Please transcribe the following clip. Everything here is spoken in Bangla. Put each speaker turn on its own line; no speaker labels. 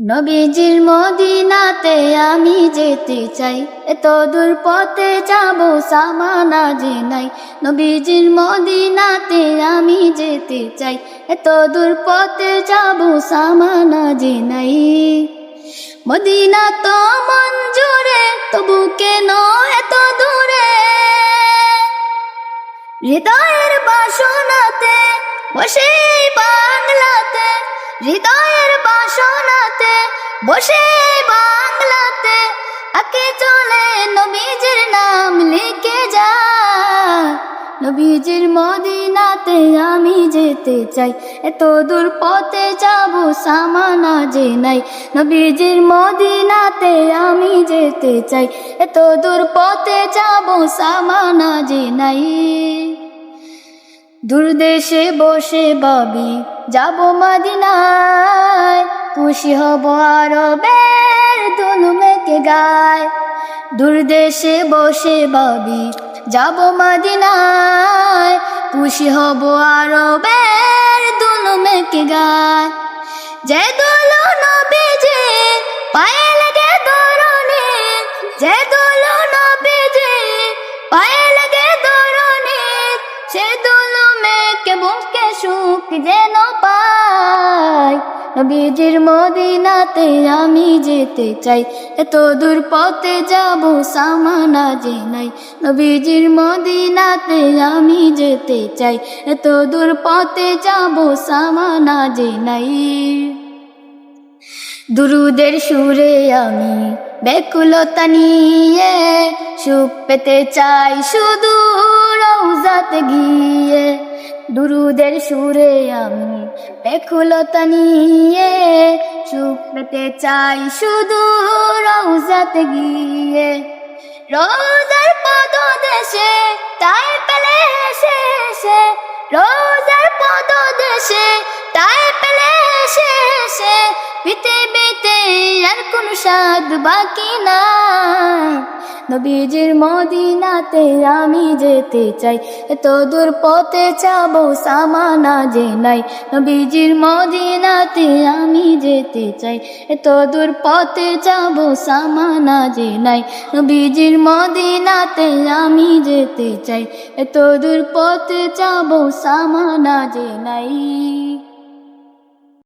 নবীজির মদিনাতে আমি যেতে চাই। এত দূর পথে যাব সামানা যে নাই। নবীজির মদিনাতে আমি যেতে চাই। এত দূর পথে যাব সামানা যে নাই। মদিনা তো মন তবু কেন এত দূরে? হৃদয়ের বাসনাতে, বসে বাংলাতে, হৃদয়ের বাসনাতে বসে বাংলাতে আকে চলে নবীজির নাম লিখে যা। নবীজির মদিনাতে আমি যেতে চাই, এত দূর পথে যাব সামানা যে নাই। নবীজির মদিনাতে আমি যেতে চাই, এত দূর পথে যাব সামানা যে নাই। দূরদেশে বসে বাবি যাব মদিনায়। খুশি হব আর আরবের দুলুমেকে গায়। দূরদেশে বসে বাবি যাব মদিনায়। খুশি হব আর আরবের দুলুমেকে গায়। যে দুলু নবীজি পায়ে লাগে দরনে, যে দুলু নবীজি পায়ে লাগে দরনে, সে দুলু মেকে বুকে সুখ যেন পাই নবীজির মদিনাতে আমি যেতে চাই। এত দূর পথে যাব সামানা যে নাই। নবীজির মদিনাতে আমি যেতে চাই। এত দূর পথে যাব সামানা যে নাই। দুরুদের সুরে আমি বেকুলতা নিয়ে সুখ পেতে চাই শুধু রৌজাতে গিয়ে। দুরুদের সুরে আমি বেকুলতা নিয়ে চুপ পেতে চাই শুধু রৌজাতে গিয়ে। রোজার পদ দেশে তাই পেলে শেষে এসে। রোজার পদ দেশে তাই পেলে এসে। এসে পৃথিবীতে আর কোন স্বাদ বাকি না নবীজির মদিনাতে আমি যেতে চাই, এত দূর পথে যাব সামানা যে নাই। নবীজির মদিনাতে আমি যেতে চাই, এত দূর পথে যাব সামানা যে নাই। নবীজির মদিনাতে আমি যেতে চাই, এত দূর পথে যাব সামানা যে নাই।